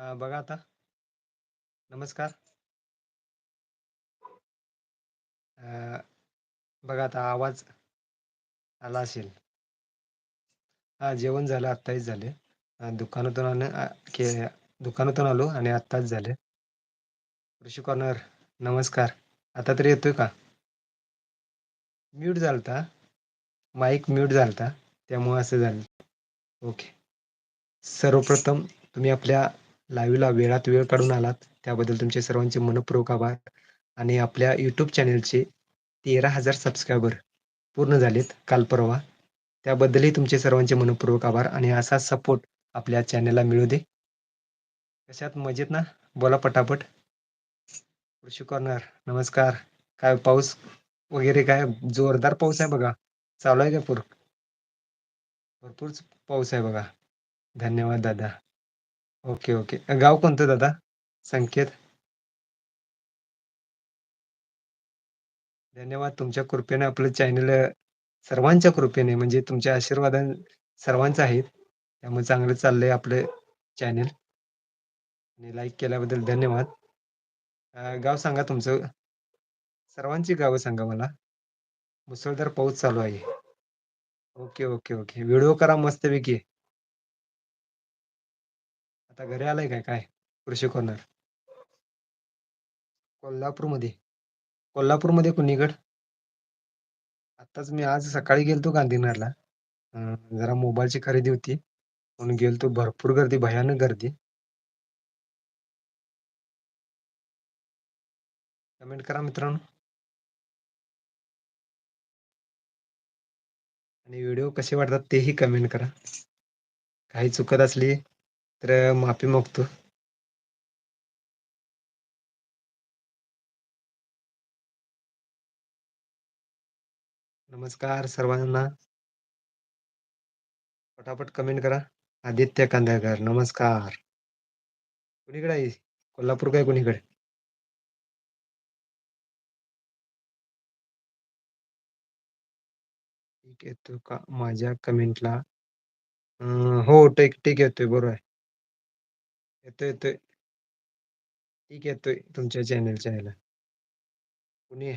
बघा आता. नमस्कार. बघा आता आवाज आला असेल. हा जेवण झालं आत्ताच झाले. दुकानातून आलं के दुकानातून आलो आणि आत्ताच झाले. कृषी कॉर्नर नमस्कार. आता तरी येतोय का? म्यूट झालता. माईक म्यूट झालता. त्यामुळे असं झालं. ओके. सर्वप्रथम तुम्ही आपल्या लाईव्हला वेळात वेळ काढून आलात, त्याबद्दल तुमचे सर्वांचे मनपूर्वक आभार आणि आपल्या यूट्यूब चॅनेलचे 13,000 सबस्क्रायबर पूर्ण झालेत काल परवा. त्याबद्दलही तुमचे सर्वांचे मनपूर्वक आभार आणि असा सपोर्ट आपल्या चॅनेलला मिळू दे. कशात मजेत ना? बोला पटापट. कृषी कॉर्नर नमस्कार. काय पाऊस वगैरे काय जोरदार पाऊस आहे बघा. चालू आहे का पूर? भरपूरच पाऊस आहे बघा. धन्यवाद दादा. Okay, okay. गाव कोणतं दादा? संकेत? धन्यवाद. तुमच्या कृपेने आपलं चॅनल अ, सर्वांच्या कृपेने म्हणजे तुमच्या आशीर्वादाने सर्वांचं आहेत. त्यामुळे चांगलं चाललंय आपलं चॅनल. आणि लाईक केल्याबद्दल धन्यवाद. अ, गाव सांगा तुमचं? सर्वांची गावं सांगा मला. मुसळधार पाऊस चालू आहे. Okay, okay, okay. व्हिडिओ करा मस्तपैकी. आता घरी आलाय काय काय? कृषी कॉर्नर? कोल्हापूरमध्ये. कोल्हापूरमध्ये कुणीकडं? आत्ताच मी आज सकाळी गेलतो गांधीनगरला. जरा मोबाईलची खरेदी होती. म्हणून गेलतो. भरपूर गर्दी, भयानक गर्दी. कमेंट करा मित्रांनो. आणि व्हिडिओ कसे वाटतात तेही कमेंट करा. काही चुकत असली तर माफी मागतो. नमस्कार सर्वांना. पटापट कमेंट करा. आदित्य कांदळकर नमस्कार. कुणीकडे आहे? कोल्हापूर काय कुणीकडे? ठीक येतो का माझ्या कमेंटला? हो टेक ठीक येतोय बरोबर आहे. येतोय, येतोय. ठीक येतोय तुमच्या चॅनलच्या ह्याला. कुणी?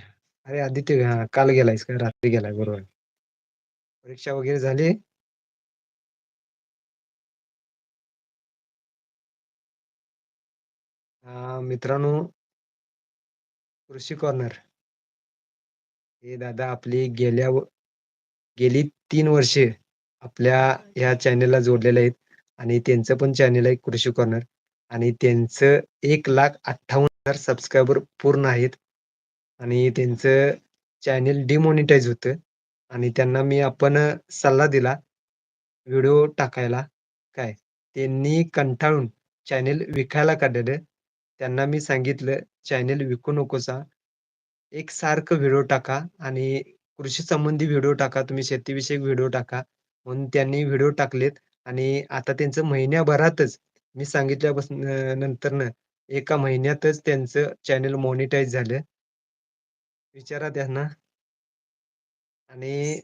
अरे आदित्य हां, काल गेलायस का? रात्री गेलाय बरोबर. परीक्षा वगैरे झाली? अ, मित्रांनो कृषी कॉर्नर. हे दादा आपली गेल्या व गेली 3 वर्षे आपल्या ह्या चॅनलला जोडलेले आहेत आणि त्यांचं पण चॅनल आहे कृषी कॉर्नर आणि त्यांचं 1,58,000 सबस्क्रायबर पूर्ण आहेत आणि त्यांचं चॅनल डिमॉनिटाईज होतं आणि त्यांना मी आपण सल्ला दिला व्हिडिओ टाकायला, काय. त्यांनी कंटाळून चॅनेल विकायला काढलेलं. त्यांना मी सांगितलं, चॅनेल विकू नकोसा. एकसारखं व्हिडिओ टाका आणि कृषी संबंधी व्हिडिओ टाका. तुम्ही शेतीविषयक व्हिडिओ टाका." म्हणून त्यांनी व्हिडिओ टाकलेत आणि आता त्यांचं महिन्याभरातच मी सांगितल्यापासून नंतरनं एका महिन्यातच त्यांचं चॅनल मॉनिटाईज झालं. विचारा त्यांना. आणि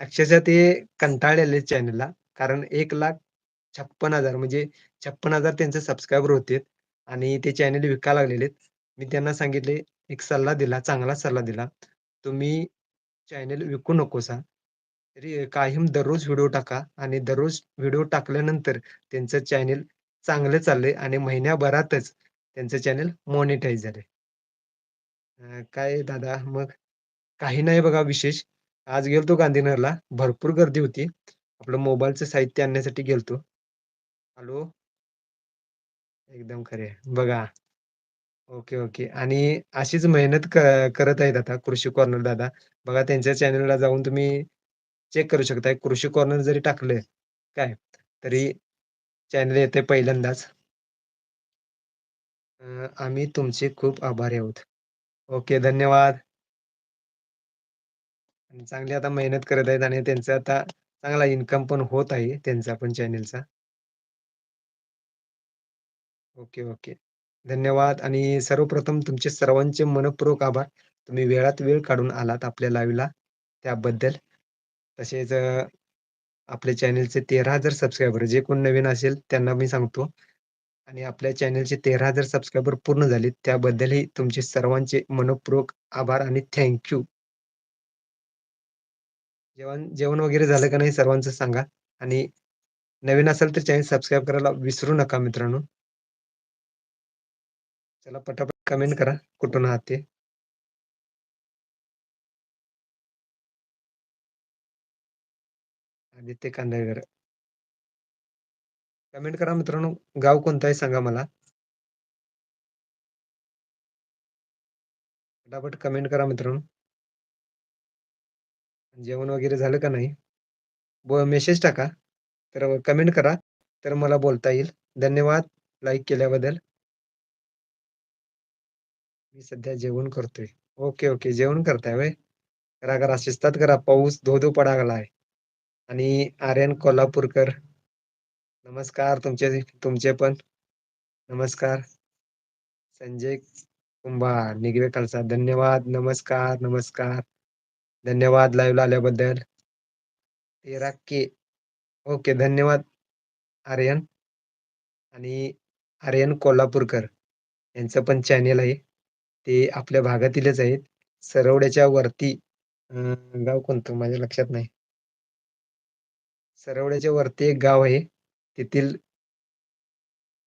अक्षरशः ते कंटाळलेले चॅनलला. कारण 1,56,000 म्हणजे छप्पन हजार त्यांचे सबस्क्रायबर होते आणि ते चॅनल विकायला लागलेले. मी त्यांना सांगितले, एक सल्ला दिला, चांगला सल्ला दिला. तुम्ही चॅनल विकू नकोसा. तरी कायम दररोज व्हिडिओ टाका आणि दररोज व्हिडिओ टाकल्यानंतर त्यांचं चॅनल चांगलं चाललंय आणि महिन्याभरातच त्यांचं चॅनल मॉनिटाईज झालंय. काय दादा मग? काही नाही बघा विशेष. आज गेलतो गांधीनगरला. भरपूर गर्दी होती. आपलं मोबाईलचं साहित्य आणण्यासाठी गेलतो. हॅलो? एकदम खरे बघा. Okay, okay. आणि अशीच मेहनत क करत आहेत आता कृषी कॉर्नर दादा. बघा त्यांच्या चॅनलला जाऊन तुम्ही चेक करू शकताय कृषी कॉर्नर जरी टाकलं, काय, तरी चॅनल येते पहिल्यांदाच. आम्ही तुमचे खूप आभारी आहोत. ओके, धन्यवाद. चांगली आता मेहनत करत आहेत आणि त्यांचा आता चांगला इन्कम पण होत आहे त्यांचा पण चॅनेलचा ओके, ओके. धन्यवाद आणि सर्वप्रथम तुमचे सर्वांचे मनपूर्वक आभार. तुम्ही वेळात वेळ काढून आलात आपल्या लाईव्हला त्याबद्दल. तसेच आपल्या चॅनेलचे तेरा हजार सबस्क्रायबर जे कोण नवीन असेल त्यांना मी सांगतो आणि आपल्या चॅनेलचे तेरा हजार सबस्क्रायबर पूर्ण झाले. त्याबद्दलही तुमचे सर्वांचे मनपूर्वक आभार आणि थँक यू. जेवण जेवण वगैरे झालं का नाही सर्वांचं सांगा आणि नवीन असेल तर चॅनेल सबस्क्राईब करायला विसरू नका मित्रांनो. चला पटापट कमेंट करा कुठून आहात ते. आदित्य कांदळकर. कमेंट करा मित्रांनो. गाव कोणतं आहे सांगा मला? पटापट कमेंट करा मित्रांनो. जेवण वगैरे झालं का नाही? मेसेज टाका. तर कमेंट करा. तर मला बोलता येईल. धन्यवाद लाईक केल्याबद्दल. मी सध्या जेवण करतोय. Okay, okay. जेवण करताय वय करा, करा. शिस्तात करा. पाऊस धो-धो पडागला आहे आणि आर्यन कोल्हापूरकर. नमस्कार तुमचे तुमचे पण. नमस्कार. संजय कुंभार, निगवे कलसा धन्यवाद. नमस्कार, नमस्कार. धन्यवाद लाईव्हला आल्याबद्दल. 13 के. ओके. धन्यवाद आर्यन. आणि आर्यन कोल्हापूरकर यांचं पण चॅनेल आहे. ते आपल्या भागातीलच आहेत. सरवड्याच्या वरती गाव कोणतं माझ्या लक्षात नाही. सरवड्याच्या वरती एक गाव आहे. तेथील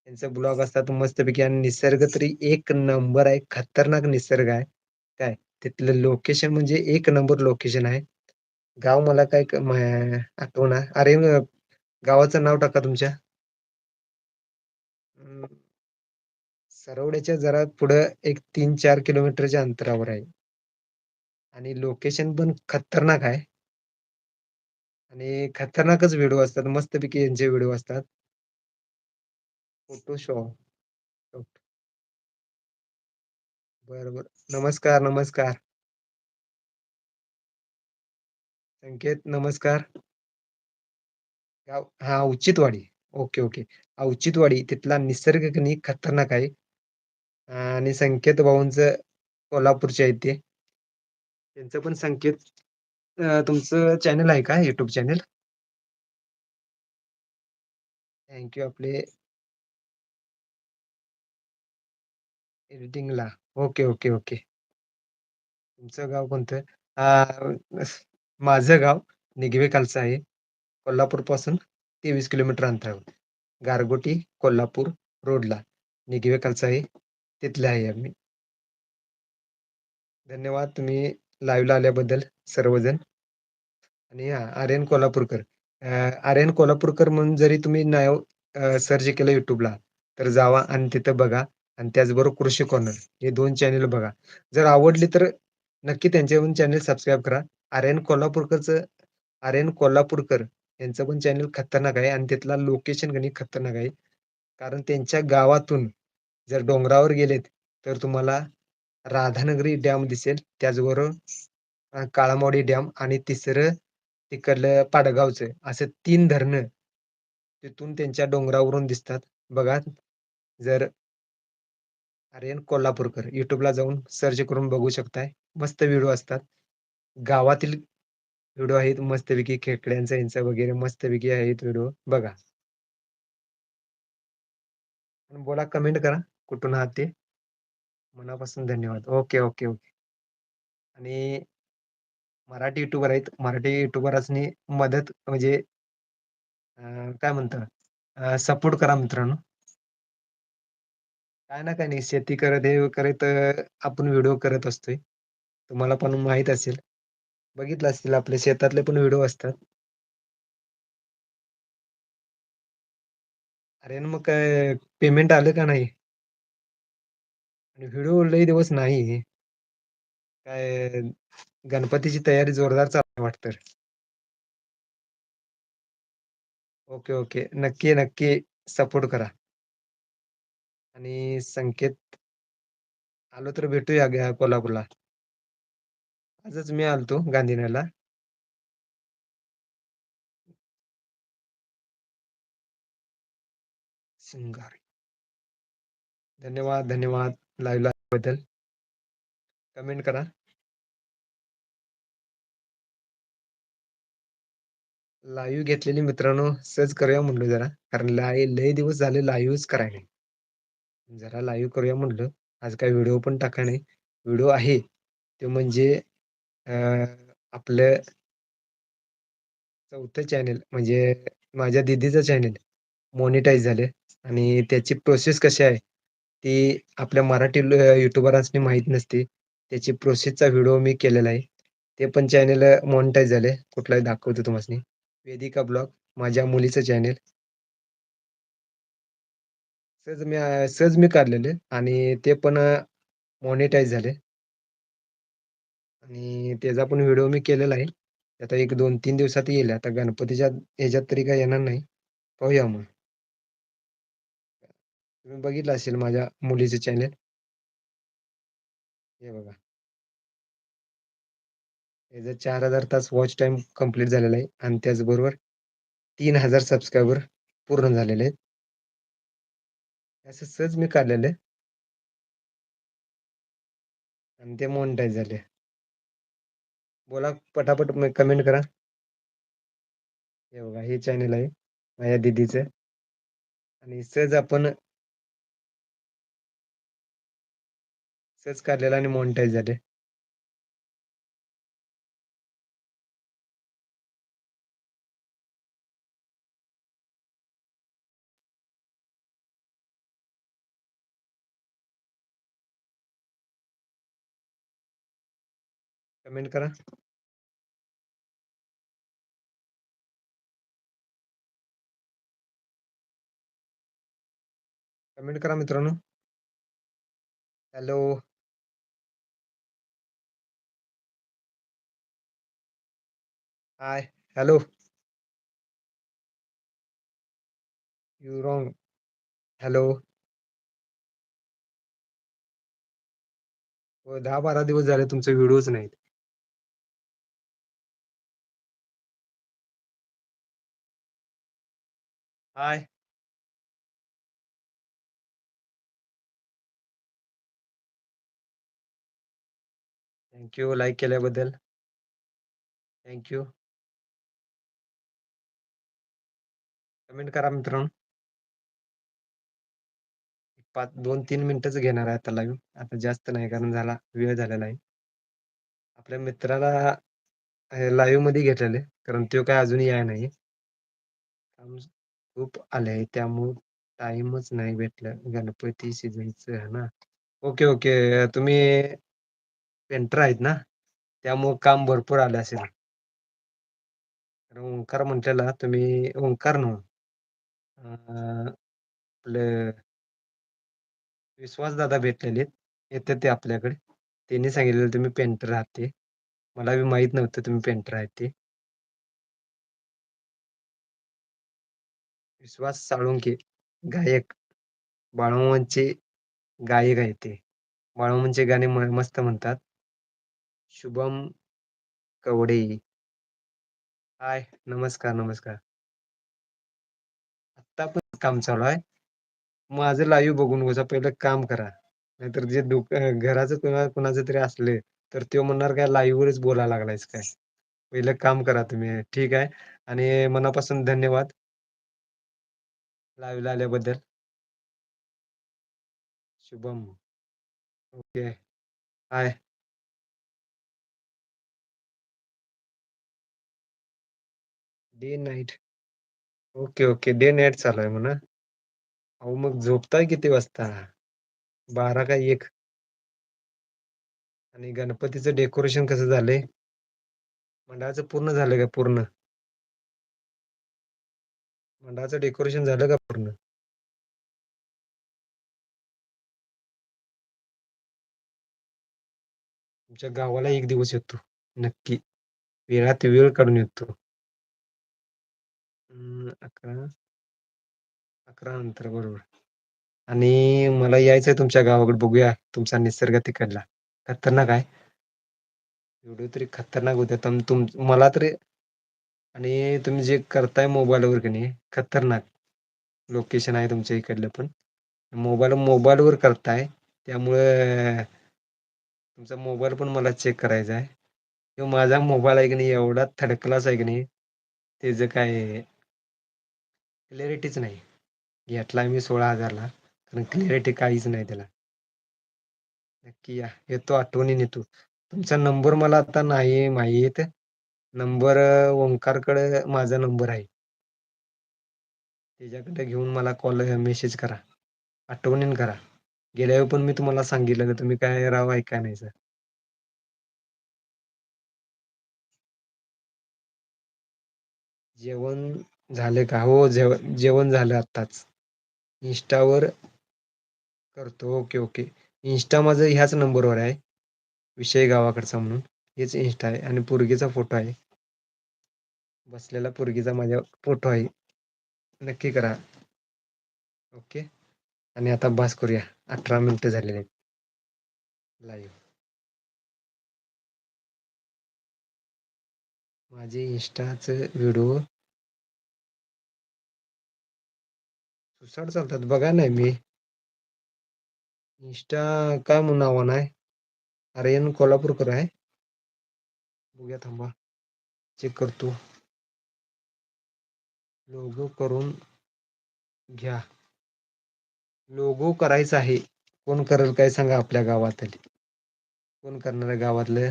त्यांचं ब्लॉग असतात मस्तपैकी आणि निसर्ग तरी एक नंबर आहे. खतरनाक निसर्ग आहे. काय तिथलं लोकेशन म्हणजे एक नंबर लोकेशन आहे. गाव मला काय आठवण अरे गावाचं नाव टाका तुमच्या. सरवड्याच्या जरा पुढं एक 3-4 किलोमीटरच्या अंतरावर आहे. आणि लोकेशन पण खतरनाक आहे. आणि खतरनाकच व्हिडिओ असतात. मस्तपैकी यांचे व्हिडिओ असतात. फोटोशॉप. बर बर नमस्कार, नमस्कार. संकेत नमस्कार. गाव उचितवाडी औचित्यवाडी. Okay, okay. उचितवाडी तिथला निसर्ग की खतरनाक आहे. आणि संकेत भाऊंच कोल्हापूरचे आहेत ते. त्यांचं पण संकेत अ, तुमचं चॅनल आहे का YouTube चॅनल? थँक यू आपले एडिटिंगला. Okay, okay, okay. तुमचं गाव कोणतं? अ, माझं गाव निगवे खालसा आहे. कोल्हापूरपासून 23 किलोमीटर अंतरावर. गारगोटी, कोल्हापूर रोडला. निगवे खालसा आहे. तिथले आहे आम्ही. धन्यवाद तुम्ही लाईव्हला आल्याबद्दल सर्वजण. आणि हां, आर्यन कोल्हापूरकर. आर्यन कोल्हापूरकर म्हणून जरी तुम्ही नाव सर्च केलं युट्यूबला तर जावा आणि तिथं बघा आणि त्याचबरोबर कृषी कॉर्नर हे दोन चॅनल बघा. जर आवडली तर नक्की त्यांचे पण चॅनल सबस्क्राईब करा. आर्यन कोल्हापूरकरचं आर्यन कोल्हापूरकर यांचं पण चॅनल खतरनाक आहे आणि तिथला लोकेशन गणित खतरनाक आहे. कारण त्यांच्या गावातून जर डोंगरावर गेलेत तर तुम्हाला राधानगरी डॅम दिसेल. त्याचबरोबर अ, डॅम आणि तिसरं तिकडलं पाडगावचं असं तीन धरणं तिथून त्यांच्या डोंगरावरून दिसतात. बघा जर आर्यन कोल्हापूरकर युट्यूबला जाऊन सर्च करून बघू शकताय. मस्त व्हिडिओ असतात. गावातील व्हिडिओ आहेत मस्तपैकी खेकड्यांचा यांचा वगैरे मस्तपैकी आहेत व्हिडिओ बघा. बोला कमेंट करा. कुठून आहात ते? मनापासून धन्यवाद. Okay, okay, okay. आणि मराठी युट्यूबर आहेत. मराठी यूट्यूबर्सनी मदत म्हणजे काय म्हणतात सपोर्ट करा मित्रांनो. काय ना काही नाही शेती करत, हे करत आपण व्हिडिओ करत असतोय. तुम्हाला पण माहीत असेल. बघितलं असतील आपल्या शेतातले पण व्हिडिओ असतात. अरे मग काय पेमेंट आलं का नाही? आणि व्हिडिओ लई दिवस नाही. काय गणपतीची तयारी जोरदार चालू वाटतं. Okay, okay. नक्की, नक्की सपोर्ट करा. आणि संकेत आलो तर भेटूया कोल्हापूरला. आजच मी आलतो गांधीनगरला. शिंगारी. धन्यवाद, धन्यवाद लाईव्हबद्दल कमेंट करा. लाईव्ह घेतलेली मित्रांनो सहज करूया म्हणलो जरा. कारण लाई लय दिवस झाले लाईव्हच कराय नाही. जरा लाईव्ह करूया म्हटलं आज काय व्हिडिओ पण टाका नाही. व्हिडिओ आहे. ते म्हणजे आपलं चौथं चॅनेल म्हणजे माझ्या दिदीचं चॅनेल मॉनिटाईज झाले. आणि त्याची प्रोसेस कशी आहे ती आपल्या मराठी युट्युबरांसनी माहीत नसते. त्याची प्रोसेसचा व्हिडिओ मी केलेला आहे. ते पण चॅनेल मॉनिटाईज झाले. कुठलाही दाखवतो तुम्हासनी. वेदिका ब्लॉग माझ्या मुलीचं चॅनेल सहज मी सहज मी काढलेले आणि ते पण मॉनिटाईज झाले. आणि त्याचा पण व्हिडिओ मी केलेला आहे. आता एक दोन तीन दिवसात येईल. आता गणपतीच्या ह्याच्यात तरी काय येणार नाही. पाहूया मग. तुम्ही बघितलं असेल माझ्या मुलीचे चॅनेल हे बघा. याचा चार हजार तास वॉच टाइम कंप्लीट झालेला आहे आणि त्याचबरोबर तीन हजार सबस्क्रायबर पूर्ण झालेले आहेत. असं सहज मी काढलेलं आहे. आणि ते मोनिटाईज झाले बोला पटापट कमेंट करा. हे बघा हे चॅनल आहे माझ्या दिदीचं. आणि सहज आपण सहज काढलेलं आणि मोनिटाईज झाले. कमेंट करा। कमेंट करा मित्रांनो hello. Hi, hello. You wrong hello. हो दहा बारा दिवस झाले तुमचे नाहीत. हाय थँक्यू लाईक केल्याबद्दल. थँक्यू कमेंट करा मित्रांनो. पाच दोन तीन मिनिटच घेणार आहे आता लाईव्ह आता जास्त नाही कारण झाला वेळ झालेला आहे. आपल्या मित्राला लाईव्हमध्ये घेतलेले कारण तो काय अजूनही याय नाही खूप आले त्यामुळे टाईमच नाही भेटलं. गणपती सीझनचं आहे ना. Okay okay. तुम्ही पेंटर आहेत ना? त्यामुळं काम भरपूर आले असेल. ओंकार म्हटलेला तुम्ही ओंकार नव्ह अ विश्वासदादा भेटलेले येते ते आपल्याकडे. त्यांनी सांगितलेलं तुम्ही पेंटर आहात ते. मला बी माहीत नव्हतं तुम्ही पेंटर आहेत ते. विश्वास साळुंके गायक बाळूमामांचे गायक आहे ते बाळूमामांचे गाणे मस्त म्हणतात. शुभम कवडे. हाय नमस्कार नमस्कार. आता पण काम चालू आहे. माझं लाईव्ह बघून नकोसा पहिलं काम करा. नाहीतर जे दुक घराच कुणाचं तरी असले तर तो म्हणणार काय लाईव्हवरच बोलायला लागलायच काय? पहिलं काम करा तुम्ही. ठीक आहे. आणि मनापासून धन्यवाद. लाईव्हला आल्याबद्दल Shubham. Okay. Hi day night. Okay okay. Day night चालू आहे म्हणा. अहो मग झोपताय किती वाजता? बारा का एक? आणि गणपतीचं डेकोरेशन कसं झालंय? मंडळाचं पूर्ण झालं का पूर्ण? मंडळाचं डेकोरेशन झालं का पूर्ण? तुमच्या गावाला एक दिवस येतो. नक्की. वेळात वेळ काढून येतो. अकरा. अकरा नंतर बरोबर. आणि मला यायचंय तुमच्या गावाकडे बघूया. तुमचा निसर्ग तिकडला. खतरनाक आहे. एवढं तरी खतरनाक होत्या तुम मला तरी आणि तुम्ही जे करताय मोबाईलवर की नाही खतरनाक लोकेशन आहे तुमच्या इकडलं पण. मोबाईल मोबाईलवर करताय त्यामुळं तुमचा मोबाईल पण मला चेक करायचा आहे. किंवा माझा मोबाईल आहे की नाही एवढा थर्ड क्लास आहे की नाही त्याचं काय क्लॅरिटीच नाही. घेतला मी सोळा हजारला कारण क्लिअरिटी काहीच नाही त्याला. नक्की या येतो आठवणीने तू. तुमचा नंबर मला आता नाही माहीत. नंबर ओंकारकडे माझा नंबर आहे. त्याच्याकडे घेऊन मला कॉल मेसेज करा. आठवणीन करा. गेल्यावर पण मी तुम्हाला सांगितलं तुम्ही काय राव ऐका नाही सर. जेवण झाले का? हो जेव जेवण झालं आत्ताच. इंस्टावर करतो. Okay okay. इंस्टा माझं ह्याच नंबरवर आहे. विषय गावाकडचा म्हणून. हेच इंस्टा आहे आणि पोरगीचा फोटो आहे. बसलेला पोरगीचा माझ्या फोटो आहे. नक्की करा. ओके आणि आता बास करूया. अठरा मिनिटं झालेले आहेत. लाईव्ह माझे इंस्टाचं व्हिडिओ सुसाट चालतात. बघा नाही मी. इंस्टा काय म्हणून नावानं आहे? आर्यन कोल्हापूरकर आहे. बघूया थांबा. चेक करतो. लोगो करून घ्या. लोगो करायचा आहे. कोण करेल काय सांगा आपल्या गावातली. कोण करणार आहे गावातलं?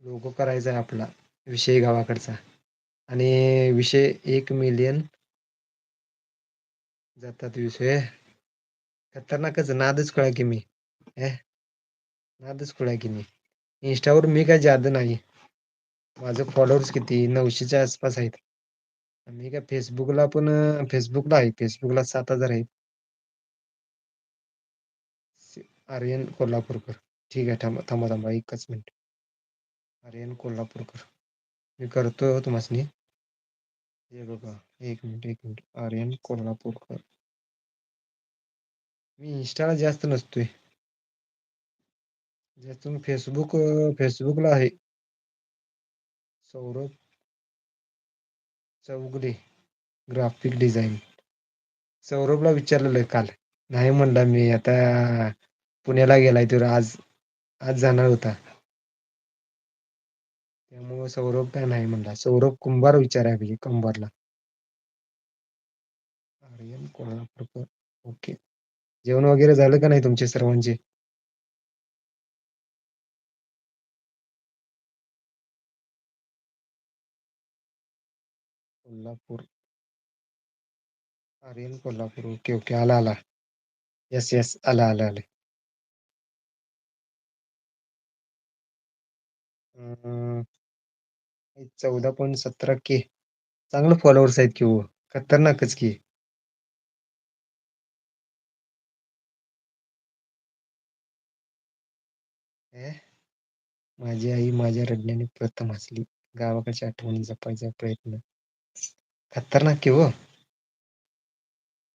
लोगो करायचा आहे आपला. विषय गावाकडचा. आणि विषय एक मिलियन जातात विषय. खतरनाकच. नादच कळा की मी. ए नादच कळा की मी. इंस्टावर मी काय जादा नाही. माझं फॉलोअर्स किती? नऊशेच्या आसपास आहेत. मी काय फेसबुकला पण फेसबुकला आहे. फेसबुकला सात हजार आहेत. आर्यन कोल्हापूरकर. ठीक आहे थांबा थांबा थांबा. एकच मिनिट. आर्यन कोल्हापूरकर. मी करतो तुम्हासनी. हे बघा. एक मिनिट एक मिनिट. आर्यन कोल्हापूरकर. मी इंस्टाला जास्त नसतोय. जास्त फेसबुक फेसबुकला आहे. सौरभ चौगुले ग्राफिक डिझाईन सौरभला विचारलेलं काल. नाही म्हणला मी आता पुण्याला गेलाय तर आज आज जाणार होता. त्यामुळं सौरभ काय नाही म्हणला. सौरभ कुंभार विचाराय पाहिजे कुंभारला. आर्यन कोल्हापूरकर. ओके. जेवण वगैरे झालं का नाही तुमचे सर्वांचे? कोल्हापूर. आर्यन कोल्हापूर. Okay okay. आला आला. येस येस आला आला आले. अं, चौदा पॉईंट सतरा के चांगलं फॉलोअर्स आहेत की हो? खतरनाकच की. माझी आई माझ्या रडण्याने प्रथम हसली. गावाकडच्या आठवणी जपायचा प्रयत्न. खतरनाक की हो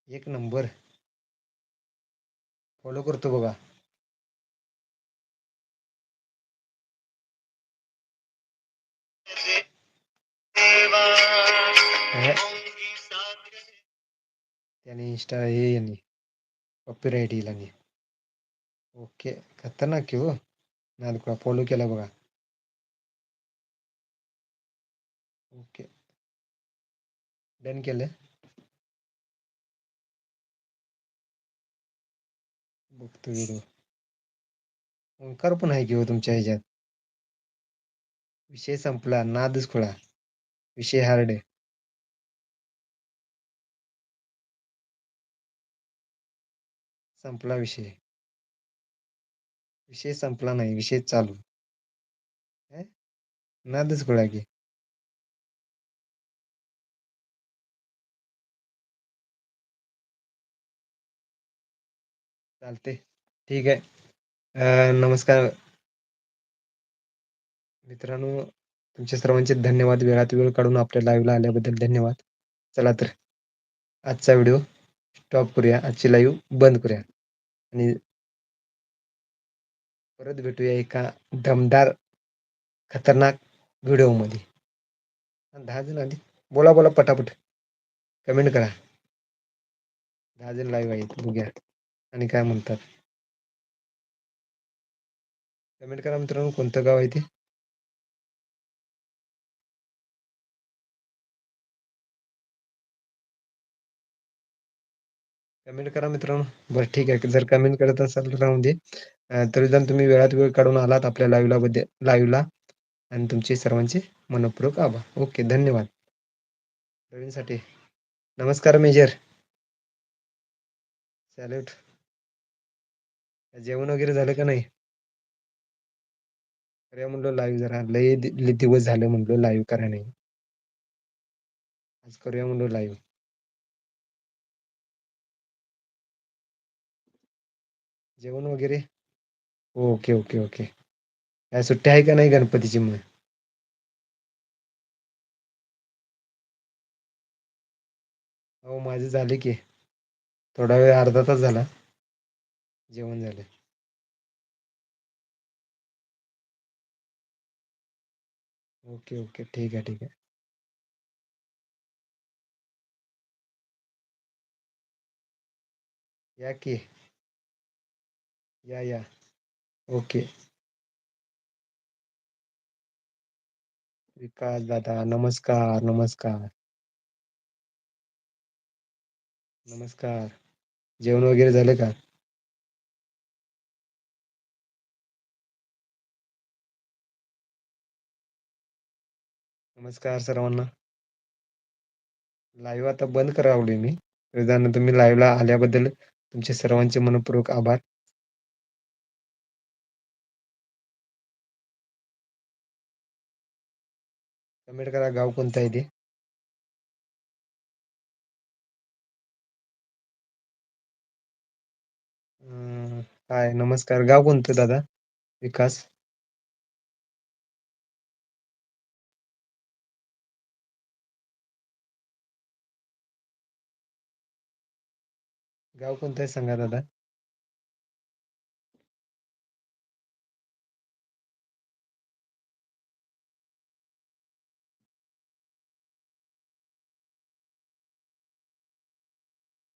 एक नंबर। फॉलो करतो बघा ए, त्याने इंस्टा हे यांनी कॉपीराईट येईल आणि ओके खतरनाक की हो नाद फॉलो केला बघा ओके डन केलं बघतो व्हिडिओ ओंकार पण आहे की हो तुमच्या ह्याच्यात. विषय संपला नादच खुळा. विषय हार्ड आहे. संपला विषय. विषय संपला नाही विषय चालू. नादच खुळा की. चालते ठीक आहे. नमस्कार. मित्रांनो तुमच्या सर्वांचे धन्यवाद. वेळात वेळ काढून आपल्या लाईव्हला आल्याबद्दल धन्यवाद. चला तर आजचा व्हिडिओ स्टॉप करूया. आजची लाईव्ह बंद करूया. आणि परत भेटूया एका दमदार खतरनाक व्हिडिओमध्ये दहा जण आली बोला बोला पटापट. कमेंट करा. दहा जण लाईव्ह आहेत. बघूया. आणि काय म्हणतात? कमेंट करा मित्रांनो कोणतं गाव आहे ते? कमेंट करा मित्रांनो. बरं ठीक आहे. जर कमेंट करत असाल तर दे. तरी जण तुम्ही वेळात वेळ काढून आलात आपल्या लाईव्हला बद्दल लाईव्हला आणि तुमचे सर्वांचे मनपूर्वक आभार. ओके धन्यवाद. प्रवीणसाठी. नमस्कार मेजर. सॅल्यूट. जेवण वगैरे झालं का नाही? करूया म्हणलो लाईव्ह जरा. लय लई दिवस झाले म्हणलो लाईव्ह करा नाही आज करूया म्हणलो लाईव्ह जेवण वगैरे? Okay okay okay. काय सुट्टी आहे का नाही गणपतीची मग? हो माझे झाले की. थोडा वेळ अर्धा तास झाला. जेवण झाले. Okay okay. ठीक आहे ठीक आहे. या की. या या. ओके. विकास दादा, नमस्कार नमस्कार. नमस्कार. जेवण वगैरे झाले का? नमस्कार सर्वांना. लाईव्ह आता बंद करावली मी. त्यानं तुम्ही लाईव्हला आल्याबद्दल तुमचे सर्वांचे मनपूर्वक आभार. कमेंट करा गाव कोणतं आहे ते. हाय काय नमस्कार. गाव कोणतं दादा? विकास. गाव कोणतं आहे सांगा दादा?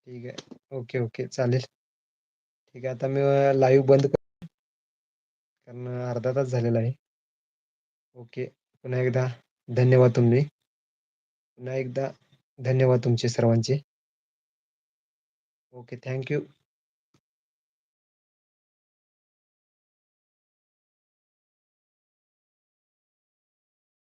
ठीक आहे. Okay okay. चालेल. ठीक आहे. आता मी लाईव्ह बंद कर कारण अर्धा तास झालेला आहे. ओके. पुन्हा एकदा धन्यवाद तुम्ही. पुन्हा एकदा धन्यवाद तुमचे सर्वांचे. Okay thank you